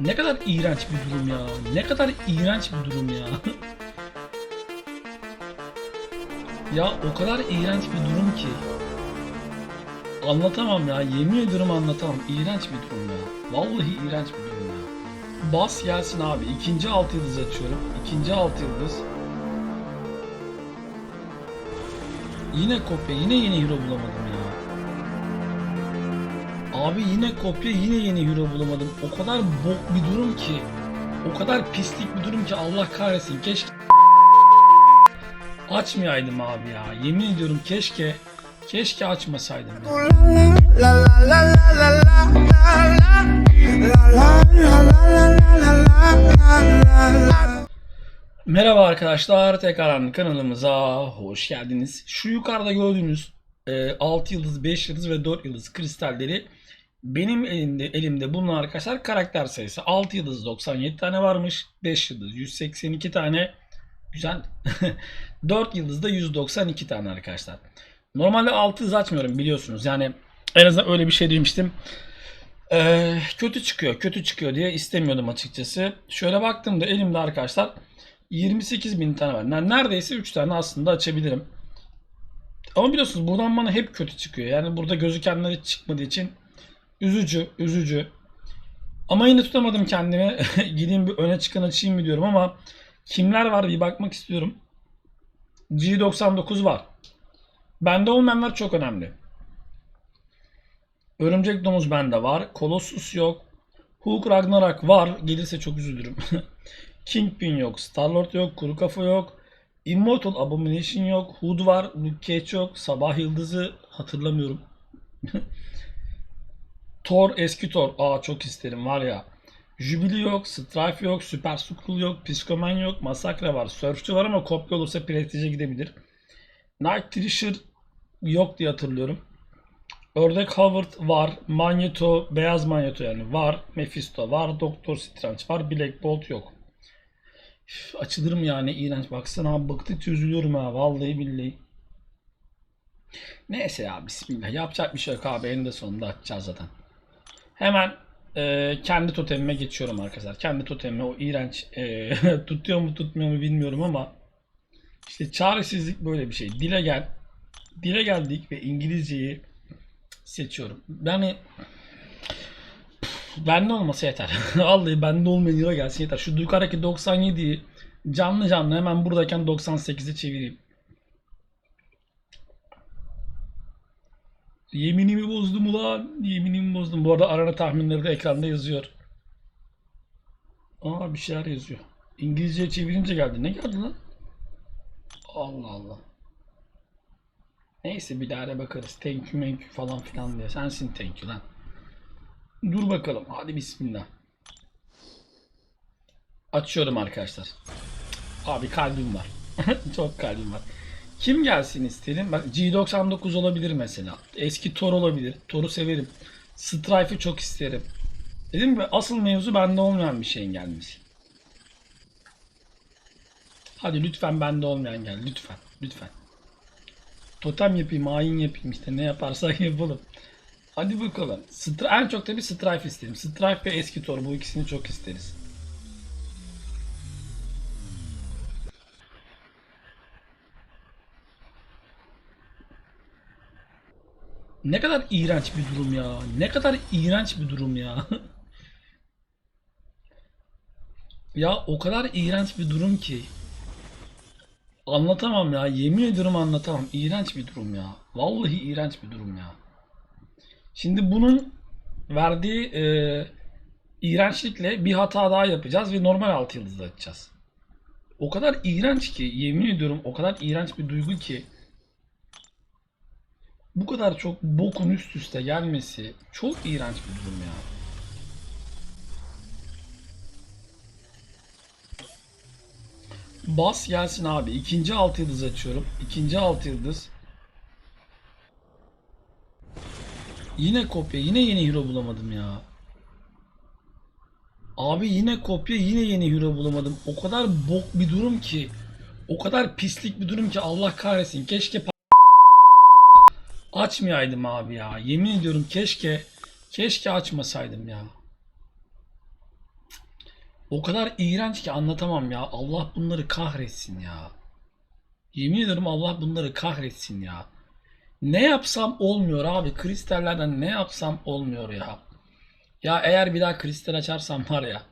Ne kadar iğrenç bir durum ya. Ne kadar iğrenç bir durum ya. ya o kadar iğrenç bir durum ki. Anlatamam ya. Yemin ediyorum anlatamam. İğrenç bir durum ya. Vallahi iğrenç bir durum ya. Bas gelsin abi. İkinci alt yıldız açıyorum. İkinci alt yıldız. Yine kopya. Yine yeni hero bulamadım ya. Abi yine kopya. Yine yeni hero bulamadım. O kadar bok bir durum ki. O kadar pislik bir durum ki Allah kahretsin. Keşke açmayaydım abi ya. Yemin ediyorum keşke keşke açmasaydım. Merhaba arkadaşlar, tekrardan kanalımıza hoş geldiniz. Şu yukarıda gördüğünüz e, 6 yıldız, 5 yıldız ve 4 yıldız kristalleri benim elimde elimde bulunan arkadaşlar karakter sayısı 6 yıldız 97 tane varmış, 5 yıldız 182 tane, güzel. 4 yıldız da 192 tane arkadaşlar. Normalde 6 yıldız açmıyorum biliyorsunuz. Yani en azından öyle bir şey demiştim. Ee, kötü çıkıyor, kötü çıkıyor diye istemiyordum açıkçası. Şöyle baktığımda elimde arkadaşlar 28 bin tane var. Yani neredeyse 3 tane aslında açabilirim. Ama biliyorsunuz buradan bana hep kötü çıkıyor. Yani burada gözükenler hiç çıkmadığı için üzücü, üzücü. Ama yine tutamadım kendimi. Gideyim bir öne çıkan açayım mı diyorum ama kimler var bir bakmak istiyorum. G99 var. Bende olmayanlar çok önemli. Örümcek domuz bende var. Colossus yok. Hulk Ragnarok var. Gelirse çok üzülürüm. Kingpin yok. Starlord yok. Kuru Kafa yok. Immortal Abomination yok. Hood var. Luke Cage yok. Sabah Yıldızı hatırlamıyorum. Thor eski Thor. Aa çok isterim var ya. Jubilee yok. Strife yok. Super Skrull yok. Psikoman yok. Masakra var. Surfçı var ama kopya olursa Prestige'e gidebilir. Night Thrasher yok diye hatırlıyorum. Ördek Howard var. Magneto, beyaz Magneto yani var. Mephisto var. Doktor Strange var. Black Bolt yok. Üf, mı yani iğrenç. Baksana abi bıktıkça üzülüyorum ha. Vallahi billahi. Neyse ya bismillah. Yapacak bir şey yok abi. Eninde sonunda açacağız zaten. Hemen e, kendi totemime geçiyorum arkadaşlar. Kendi totemime o iğrenç e, tutuyor mu tutmuyor mu bilmiyorum ama işte çaresizlik böyle bir şey. Dile gel. Dile geldik ve İngilizceyi seçiyorum. Yani bende olması yeter. Vallahi bende olmayan yere gelsin yeter. Şu yukarıdaki 97'yi canlı canlı hemen buradayken 98'e çevireyim. Yeminimi bozdum ulan. Yeminimi bozdum. Bu arada arana tahminleri de ekranda yazıyor. Aa bir şeyler yazıyor. İngilizce çevirince geldi. Ne geldi lan? Allah Allah. Neyse bir daha da bakarız. Thank you, thank you falan filan diye. Sensin thank you lan. Dur bakalım. Hadi bismillah. Açıyorum arkadaşlar. Abi kalbim var. Çok kalbim var. Kim gelsin isterim? Bak G99 olabilir mesela. Eski Thor olabilir. Thor'u severim. Strife'ı çok isterim. Dedim mi asıl mevzu bende olmayan bir şeyin gelmesi. Hadi lütfen bende olmayan gel. Lütfen. Lütfen. Totem yapayım, hain yapayım işte ne yaparsak yapalım. Hadi bakalım. Str en çok tabii Strife isterim. Strife ve eski Thor bu ikisini çok isteriz. Ne kadar iğrenç bir durum ya. Ne kadar iğrenç bir durum ya. ya o kadar iğrenç bir durum ki. Anlatamam ya. Yemin ediyorum anlatamam. İğrenç bir durum ya. Vallahi iğrenç bir durum ya. Şimdi bunun verdiği e, iğrençlikle bir hata daha yapacağız ve normal altı yıldızla açacağız. O kadar iğrenç ki yemin ediyorum o kadar iğrenç bir duygu ki bu kadar çok bokun üst üste gelmesi çok iğrenç bir durum ya. Bas gelsin abi. İkinci alt yıldız açıyorum. İkinci alt yıldız. Yine kopya. Yine yeni hero bulamadım ya. Abi yine kopya. Yine yeni hero bulamadım. O kadar bok bir durum ki. O kadar pislik bir durum ki Allah kahretsin. Keşke açmayaydım abi ya. Yemin ediyorum keşke keşke açmasaydım ya. O kadar iğrenç ki anlatamam ya. Allah bunları kahretsin ya. Yemin ederim Allah bunları kahretsin ya. Ne yapsam olmuyor abi. Kristallerden ne yapsam olmuyor ya. Ya eğer bir daha kristal açarsam var ya.